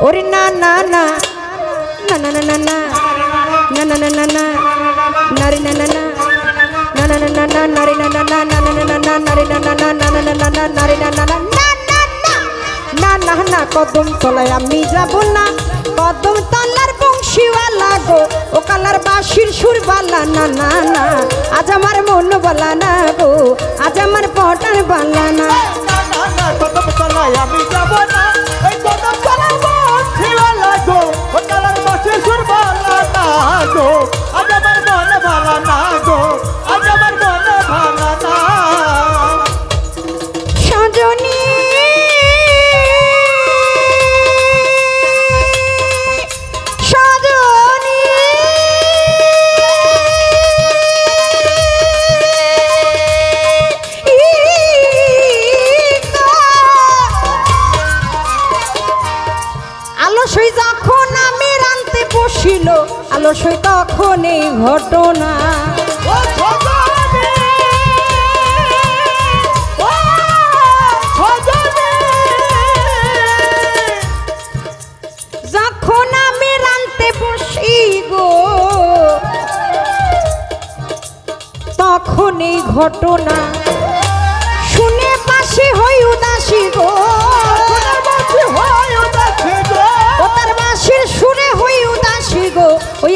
ওরে না না না না না না না না না না না না না নারে না না না কদম তলায় আমি যাব না কদম তলার বংশীওয়ালা গো ও কালার বাঁশির সুরবালা না না না আজ আমার মন বলা না গো আজ আমার পটার বালা না কদম তলায় আমি যাব না কদম তলার বসিল আলসই তখন এই ঘটনা। যখন আমি রানতে বসি গো তখন এই ঘটনা।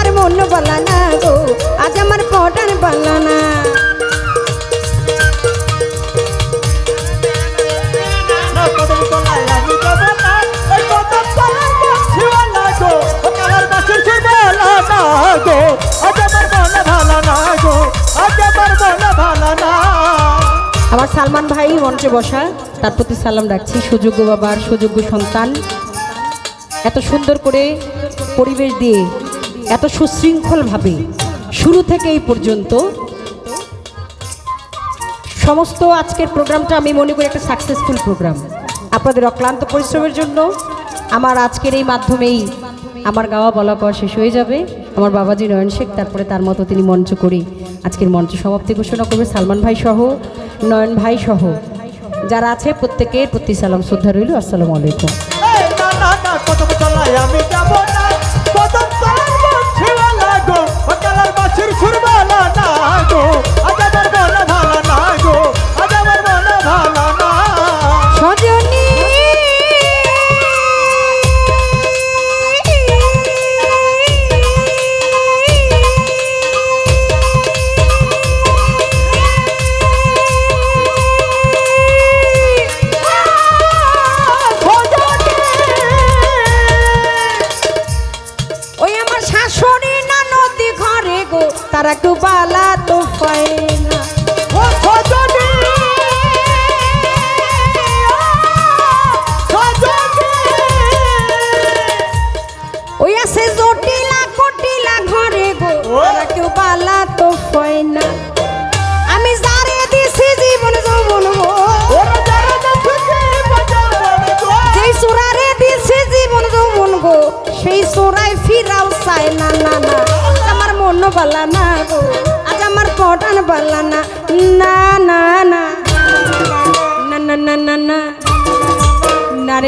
আমার মন বলা না গো, আজ আমার পটার বলা না। আমার সালমান ভাই মঞ্চে বসা, তার প্রতি সালাম রাখছি। সুযোগ্য বাবার সুযোগ্য সন্তান। এত সুন্দর করে পরিবেশ দিয়ে এত সুশৃঙ্খলভাবে শুরু থেকে এই পর্যন্ত। সমস্ত আজকের প্রোগ্রামটা আমি মনে করি একটা সাকসেসফুল প্রোগ্রাম আপনাদের অক্লান্ত পরিশ্রমের জন্য আমার আজকের এই মাধ্যমেই আমার গাওয়া বলা কওয়া শেষ হয়ে যাবে। আমার বাবাজি নয়ন শেখ, তারপরে তার মতো তিনি মঞ্চ করে। আজকের মঞ্চ সমাপ্তি ঘোষণা করবে সালমান ভাই সহ, নয়ন ভাই সহ। যারা আছে প্রত্যেকের প্রতি সালাম, শ্রদ্ধা রইল। আসসালামু আলাইকুম। Santo.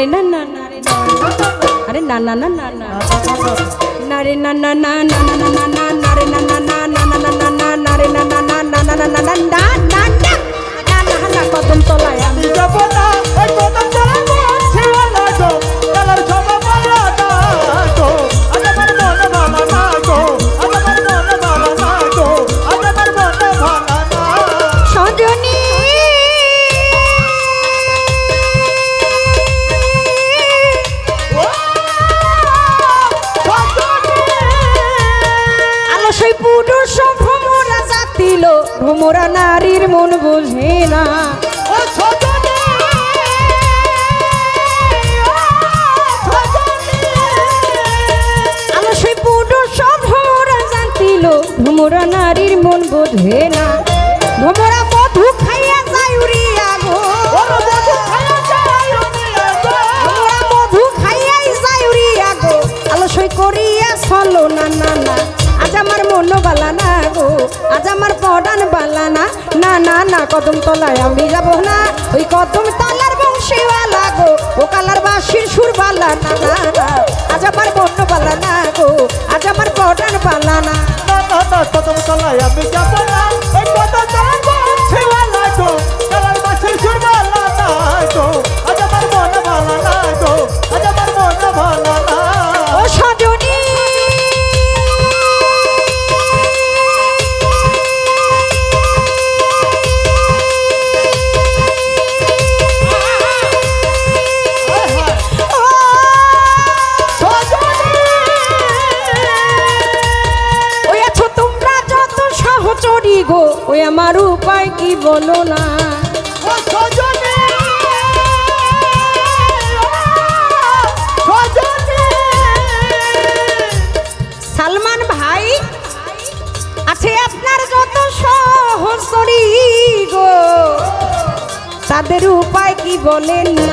রে না না না রে না আরে না না না না না না রে না না না না না না না না না রে না না না না না না না না রে না না না না না না না না না না না না না কদম তলায় আমি মোরা নারীর মন বোঝে না। আমরা সেই পুরুষ সব জানতিল মোরা নারীর মন বোঝে না। কদম তলায় আমি যাব না। ওই কদম তলার বংশীওয়ালা গো, ও কালার বাসির সুর বালা না না না আজ আমার বন্যবালা বালা না গো, আজ আমার কটান বালা না, কদম তলায় আমি যাব না। আমার উপায় কি বলো না? সালমান ভাই আছে আপনার যত সহ গো। তাদের উপায় কি বলেন না?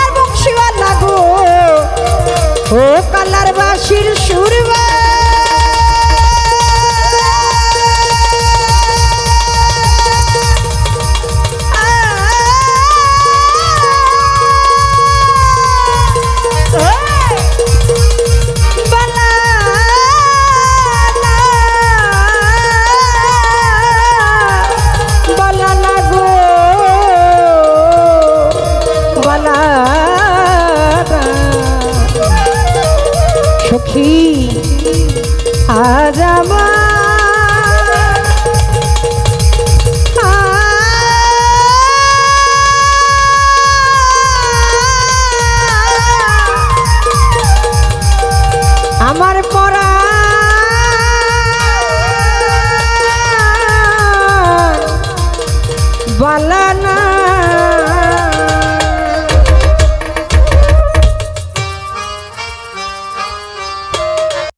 ও কালার বাসির সুরবা আর আমার পরা বালানা